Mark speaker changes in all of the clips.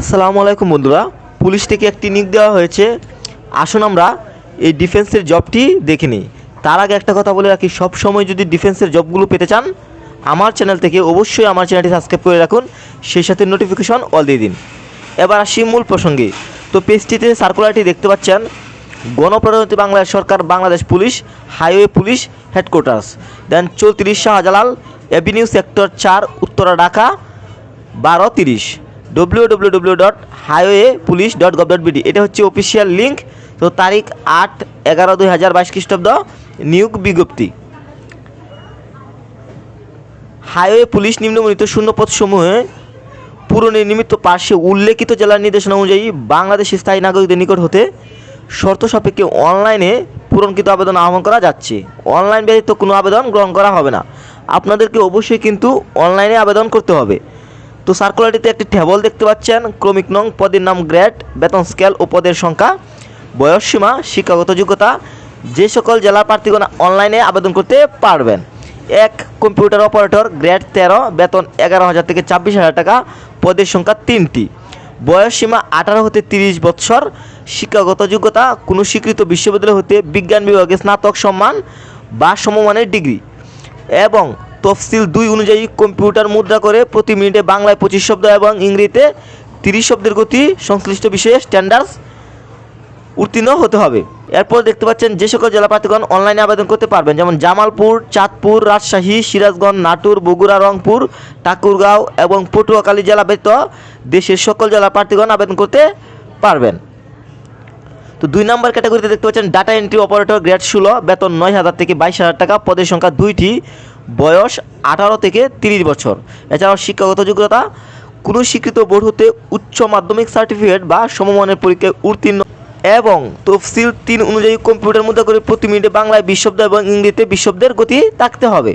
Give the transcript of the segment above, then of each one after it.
Speaker 1: আসসালামু আলাইকুম বন্ধুরা। পুলিশ থেকে একটি নিক দেওয়া হয়েছে। আসুন আমরা এই ডিফেন্সের জবটি দেখে নিই। তার আগে একটা কথা বলে রাখি সব সময় যদি ডিফেন্সের জবগুলো পেতে চান, আমার চ্যানেল থেকে অবশ্যই আমার চ্যানেলটি সাবস্ক্রাইব করে রাখুন। সেই সাথে নোটিফিকেশন অল দিয়ে দিন। এবার আসি মূল প্রসঙ্গে। তো পেজটিতে সার্কুলারটি দেখতে পাচ্ছেন, গণপ্রজাতন্ত্রী বাংলাদেশ সরকার, Bangladesh police highway police headquarters দেন চৌত্রিশ শাহজালাল এভিনিউ সেক্টর চার, উত্তরা, ঢাকা, বারো, তিরিশ। W W W dot highway police dot gov dot BD এটা হচ্ছে অফিসিয়াল লিঙ্ক তো তারিখ আট এগারো দুই হাজার বাইশ খ্রিস্টাব্দ, নিয়োগ বিজ্ঞপ্তি। হাইওয়ে পুলিশ নিম্নবর্ণিত শূন্যপথ সমূহে পূরণের পার্শ্বে উল্লেখিত জেলার নির্দেশনা অনুযায়ী বাংলাদেশি স্থায়ী নাগরিকদের নিকট হতে শর্ত সাপেক্ষে অনলাইনে পূরণকৃত আবেদন আহ্বান করা যাচ্ছে। অনলাইন ব্যতীত কোনো আবেদন গ্রহণ করা হবে না। আপনাদেরকে অবশ্যই কিন্তু অনলাইনে আবেদন করতে হবে। তো সার্কুলারটিতে একটি টেবল দেখতে পাচ্ছেন। ক্রমিক নং পদের নাম গ্রেড বেতন স্কেল ও পদের সংখ্যা, বয়স সীমা, শিক্ষাগত যোগ্যতা, যে সকল জেলার প্রার্থীগণ অনলাইনে আবেদন করতে পারবেন। এক কম্পিউটার অপারেটর গ্রেড তেরো, বেতন এগারো হাজার থেকে ছাব্বিশ হাজার টাকা, পদের সংখ্যা তিনটি। বয়স সীমা আঠারো হতে তিরিশ বৎসর, শিক্ষাগত যোগ্যতা, কোনো স্বীকৃত বিশ্ববিদ্যালয় হতে বিজ্ঞান বিভাগে স্নাতক সম্মান বা সমমানের ডিগ্রি। এবং তফসিল দুই অনুযায়ী কম্পিউটার মুদ্রা করে প্রতি মিনিটে বাংলায় পঁচিশ শব্দ এবং ইংরেজিতে তিরিশ শব্দের গতি সংশ্লিষ্ট বিষয়ে স্ট্যান্ডার্ডস উত্তীর্ণ হতে হবে। এরপর দেখতে পাচ্ছেন যে সকল জেলা প্রার্থীগণ অনলাইনে আবেদন করতে পারবেন। যেমন জামালপুর, চাঁদপুর, রাজশাহী, সিরাজগঞ্জ, নাটোর, বগুড়া, রংপুর, ঠাকুরগাঁও এবং পটুয়াখালী জেলা ব্যতীত দেশের সকল জেলা প্রার্থীগণ আবেদন করতে পারবেন। তো দুই নম্বর ক্যাটাগরিতে দেখতে পাচ্ছেন ডাটা এন্ট্রি অপারেটর গ্রেড ষোলো, বেতন নয় হাজার থেকে বাইশ হাজার টাকা, পদের সংখ্যা দুইটি। বয়স আঠারো থেকে তিরিশ বছর। এছাড়াও শিক্ষাগত যোগ্যতা, কোনো স্বীকৃত বোর্ড হতে উচ্চ মাধ্যমিক সার্টিফিকেট বা সমমানের পরীক্ষায় উত্তীর্ণ এবং তফসিল তিন অনুযায়ী কম্পিউটার মধ্যে করে প্রতি মিনিটে বাংলায় বিশ শব্দ এবং ইংরেজিতে বিশ শব্দের গতি থাকতে হবে।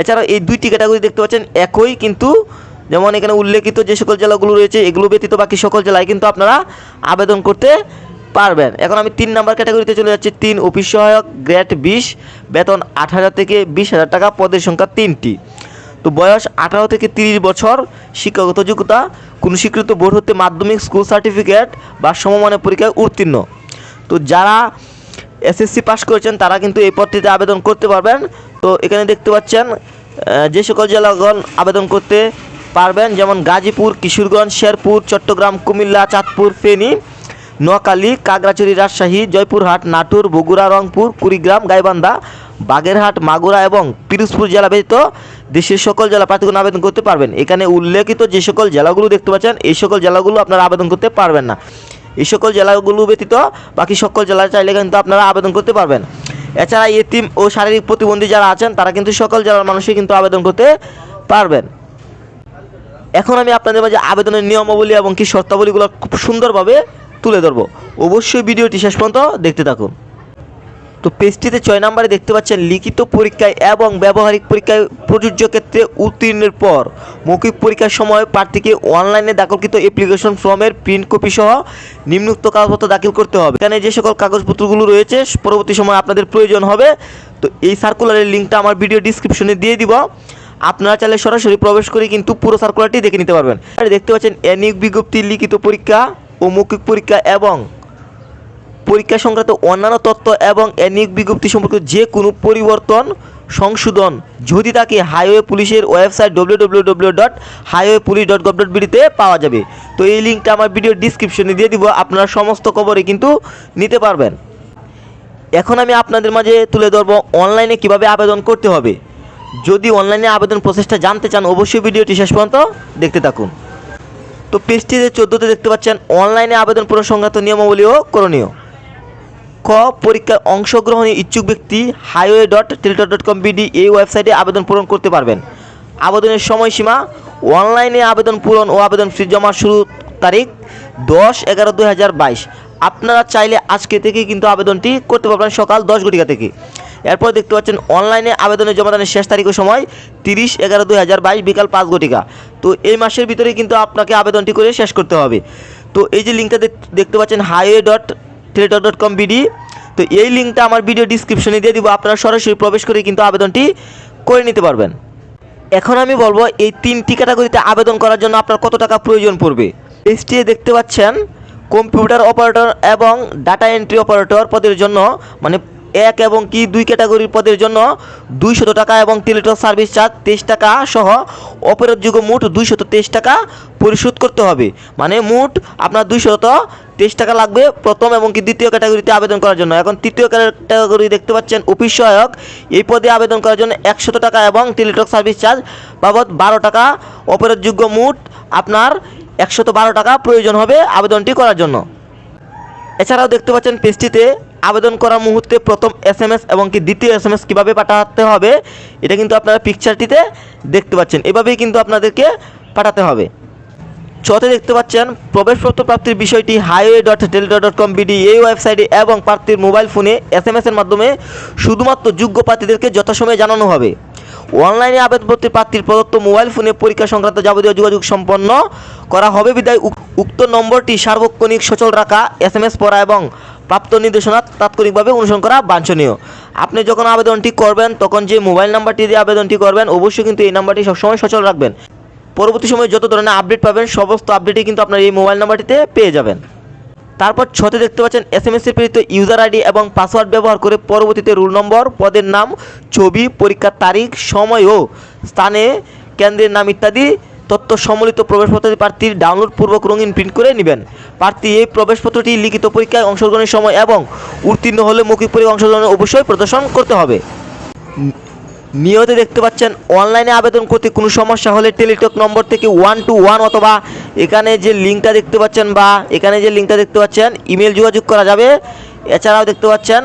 Speaker 1: এছাড়াও এই দুইটি ক্যাটাগরি দেখতে পাচ্ছেন একই, কিন্তু যেমন এখানে উল্লেখিত যে সকল জেলাগুলো রয়েছে, এগুলো ব্যতীত বাকি সকল জেলায় কিন্তু আপনারা আবেদন করতে পারবেন। এখন আমি তিন নাম্বার ক্যাটাগরিতে চলে যাচ্ছি, তিন অফিস সহায়ক, গ্রেড বিশ, বেতন আট হাজার থেকে বিশ হাজার টাকা, পদের সংখ্যা তিনটি। তো বয়স আঠারো থেকে তিরিশ বছর, শিক্ষাগত যোগ্যতা, কোনো স্বীকৃত বোর্ড হতে মাধ্যমিক, স্কুল সার্টিফিকেট বা সমমানের পরীক্ষায় উত্তীর্ণ। তো যারা এসএসসি পাস করেছেন, তারা কিন্তু এই পদটিতে আবেদন করতে পারবেন। তো এখানে দেখতে পাচ্ছেন যে সকল জেলাগণ আবেদন করতে পারবেন, যেমন গাজীপুর, কিশোরগঞ্জ, শেরপুর, চট্টগ্রাম, কুমিল্লা, চাঁদপুর, ফেনী। নোয়াখালী, কাগড়াছড়ি রাজশাহী, জয়পুরহাট, নাটোর, বগুড়া, রংপুর, কুড়িগ্রাম, গাইবান্ধা, বাগেরহাট, মাগুরা এবং পিরোজপুর জেলা ব্যতীত দেশের সকল জেলা প্রার্থীগণ আবেদন করতে পারবেন। এখানে উল্লেখিত যে সকল জেলাগুলো দেখতে পাচ্ছেন, এই সকল জেলাগুলো আপনারা আবেদন করতে পারবেন না। এই সকল জেলাগুলো ব্যতীত বাকি সকল জেলা চাইলে কিন্তু আপনারা আবেদন করতে পারবেন। এছাড়া এতিম ও শারীরিক প্রতিবন্ধী যারা আছেন, তারা কিন্তু সকল জেলার মানুষই কিন্তু আবেদন করতে পারবেন। এখন আমি আপনাদের মাঝে আবেদনের নিয়মাবলী এবং কি শর্তাবলীগুলো খুব সুন্দরভাবে তুলে ধরবো। অবশ্যই ভিডিওটি শেষ পর্যন্ত দেখতে থাকুন। তো পেজটিতে ছয় নম্বরে দেখতে পাচ্ছেন, লিখিত পরীক্ষায় এবং ব্যবহারিক পরীক্ষায় প্রযোজ্য ক্ষেত্রে উত্তীর্ণের পর মৌখিক পরীক্ষার সময় প্রার্থীকে অনলাইনে দাখিলকৃত অ্যাপ্লিকেশন ফর্মের প্রিন্ট কপি সহ নিম্নোক্ত কাগজপত্র দাখিল করতে হবে। এখানে যে সকল কাগজপত্রগুলো রয়েছে, পরবর্তী সময় আপনাদের প্রয়োজন হবে। তো এই সার্কুলারের লিঙ্কটা আমার ভিডিও ডিসক্রিপশনে দিয়ে দিব। আপনারা চাইলে সরাসরি প্রবেশ করে কিন্তু পুরো সার্কুলারটি দেখে নিতে পারবেন। দেখতে পাচ্ছেন এনিক বিজ্ঞপ্তি লিখিত পরীক্ষা। ও মৌখিক পরীক্ষা এবং পরীক্ষা সংক্রান্ত অন্যান্য তথ্য এবং এনিক বিজ্ঞপ্তি সম্পর্কে যে কোনো পরিবর্তন সংশোধন, যদি তাকে হাইওয়ে পুলিশের website W W W dot highway police dot gov dot বিডিতে পাওয়া যাবে। তো এই লিঙ্কটা আমার ভিডিও ডিসক্রিপশনে দিয়ে দিব, আপনারা সমস্ত খবরে কিন্তু নিতে পারবেন। এখন আমি আপনাদের মাঝে তুলে ধরবো অনলাইনে কীভাবে আবেদন করতে হবে। যদি অনলাইনে আবেদন প্রসেসটা জানতে চান, অবশ্যই ভিডিওটি শেষ পর্যন্ত দেখতে থাকুন। তো পেজটিতে চোদ্দোতে দেখতে পাচ্ছেন অনলাইনে আবেদন পূরণ সংক্রান্ত নিয়মাবলী ও করণীয়। ক পরীক্ষায় অংশগ্রহণে ইচ্ছুক ব্যক্তি highway dot teletalk dot com BD এই ওয়েবসাইটে আবেদন পূরণ করতে পারবেন। আবেদনের সময়সীমা অনলাইনে আবেদন পূরণ ও আবেদন ফি জমা শুরু তারিখ দশ এগারো দুই হাজার বাইশ। আপনারা চাইলে আজকে থেকে কিন্তু আবেদনটি করতে পারবেন সকাল দশ ঘটিকা থেকে। এরপর দেখতে পাচ্ছেন, অনলাইনে আবেদনের জমাদানের শেষ তারিখ সময় তিরিশ এগারো দুই হাজার বাইশ বিকাল পাঁচ ঘটিকা। তো এই মাসের ভিতরে কিন্তু আপনাকে আবেদনটি করে শেষ করতে হবে। তো এই যে লিঙ্কটা দেখতে পাচ্ছেন highway dot teletalk dot com BD তো এই লিঙ্কটা আমার ভিডিও ডিসক্রিপশনে দিয়ে দিব, আপনারা সরাসরি প্রবেশ করে কিন্তু আবেদনটি করে নিতে পারবেন। এখন আমি বলব, এই তিনটি ক্যাটাগরিতে আবেদন করার জন্য আপনার কত টাকা প্রয়োজন পড়বে? পেজটি দেখতে পাচ্ছেন কম্পিউটার অপারেটর এবং ডাটা এন্ট্রি অপারেটর পদের জন্য মানে এক এবং কি দুই ক্যাটাগরির পদের জন্য দুইশত টাকা এবং টেলিটক সার্ভিস চার্জ তেইশ টাকা সহ অপরাধযোগ্য মোট দুইশত তেইশ টাকা পরিশোধ করতে হবে। মানে মোট আপনার দুইশত তেইশ টাকা লাগবে প্রথম এবং কি দ্বিতীয় ক্যাটাগরিতে আবেদন করার জন্য। এখন তৃতীয় ক্যাটাগরি দেখতে পাচ্ছেন অফিস সহায়ক। এই পদে আবেদন করার জন্য একশত টাকা এবং টেলিটক সার্ভিস চার্জ বাবদ বারো টাকা। অপরাধযোগ্য মোট আপনার একশত বারো টাকা প্রয়োজন হবে আবেদনটি করার জন্য। এছাড়াও দেখতে পাচ্ছেন পেজটিতে আবেদন করার মুহূর্তে প্রথম এস এম এস এবং কি দ্বিতীয় এস এম এস কীভাবে পাঠাতে হবে, এটা কিন্তু আপনারা পিকচারটিতে দেখতে পাচ্ছেন। এভাবেই কিন্তু আপনাদেরকে পাঠাতে হবে। চতে দেখতে পাচ্ছেন প্রবেশপত্র প্রাপ্তির বিষয়টি highway dot teletalk dot com BD এই ওয়েবসাইটে এবং প্রার্থীর মোবাইল ফোনে এস এম এর মাধ্যমে শুধুমাত্র যোগ্য প্রার্থীদেরকে যথাসময়ে জানানো হবে। অনলাইনে আবেদনপত্রে প্রার্থীর প্রদত্ত মোবাইল ফোনে পরীক্ষা সংক্রান্ত যাবতীয় যোগাযোগ সম্পন্ন করা হবে। বিদায়, উক্ত নম্বরটি সার্বক্ষণিক, সচল রাখা, এস এম এস পড়া এবং প্রাপ্ত নির্দেশনা তাৎক্ষণিকভাবে অনুসরণ করা বাঞ্ছনীয়। আপনি যখন আবেদনটি করবেন, তখন যে মোবাইল নাম্বারটি দিয়ে আবেদনটি করবেন, অবশ্যই কিন্তু এই নাম্বারটি সবসময় সচল রাখবেন। পরবর্তী সময়ে যত ধরনের আপডেট পাবেন, সমস্ত আপডেটই কিন্তু আপনার এই মোবাইল নাম্বারটিতে পেয়ে যাবেন। তারপর ছতে দেখতে পাচ্ছেন এস এম এস এর প্রেরিত ইউজার আইডি এবং পাসওয়ার্ড ব্যবহার করে পরবর্তীতে রুল নম্বর পদের নাম, ছবি, পরীক্ষার তারিখ, সময় ও স্থানে, কেন্দ্রের নাম ইত্যাদি তথ্য সম্মিলিত প্রবেশপত্রটি প্রার্থীর ডাউনলোড পূর্বক রঙিন প্রিন্ট করে নেবেন। প্রার্থী এই প্রবেশপত্রটি লিখিত পরীক্ষায় অংশগ্রহণের সময় এবং উত্তীর্ণ হলে মৌখিক পরীক্ষায় অংশগ্রহণ অবশ্যই প্রদর্শন করতে হবে। নিয়তে দেখতে পাচ্ছেন অনলাইনে আবেদন করতে কোনো সমস্যা হলে টেলিটক নম্বর থেকে ওয়ান টু ওয়ান অথবা এখানে যে লিঙ্কটা দেখতে পাচ্ছেন বা এখানে যে লিঙ্কটা দেখতে পাচ্ছেন ইমেল যোগাযোগ করা যাবে। এছাড়াও দেখতে পাচ্ছেন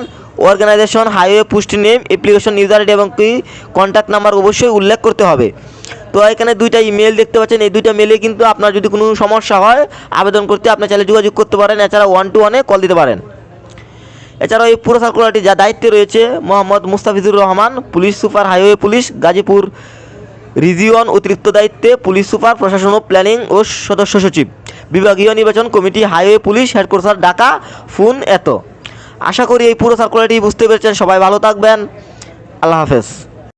Speaker 1: অর্গানাইজেশন হাইওয়ে পুষ্টি নেম অ্যাপ্লিকেশন ইউজার এবং কি কন্ট্যাক্ট নাম্বার অবশ্যই উল্লেখ করতে হবে। তো এখানে দুইটা ইমেল দেখতে পাচ্ছেন। এই দুইটা মেলে কিন্তু আপনার যদি কোনো সমস্যা হয়, আবেদন করতে আপনি চাইলে যোগাযোগ করতে পারেন। এছাড়া ওয়ান টু ওয়ানে কল দিতে পারেন। এছাড়াও এই পুরো সার্কুলারটি যা দায়িত্বে রয়েছে Mohammad Mustafizur Rahman, police super highway police, Gazipur region অতিরিক্ত দায়িত্বে পুলিশ সুপার, প্রশাসন ও প্ল্যানিং ও সদস্য সচিব। বিভাগীয় নির্বাচন committee highway police headquarter Dhaka, phone এত। আশা করি এই পুরো সার্কুলারটি বুঝতে পেরেছেন। সবাই ভালো থাকবেন। আল্লাহ হাফেজ।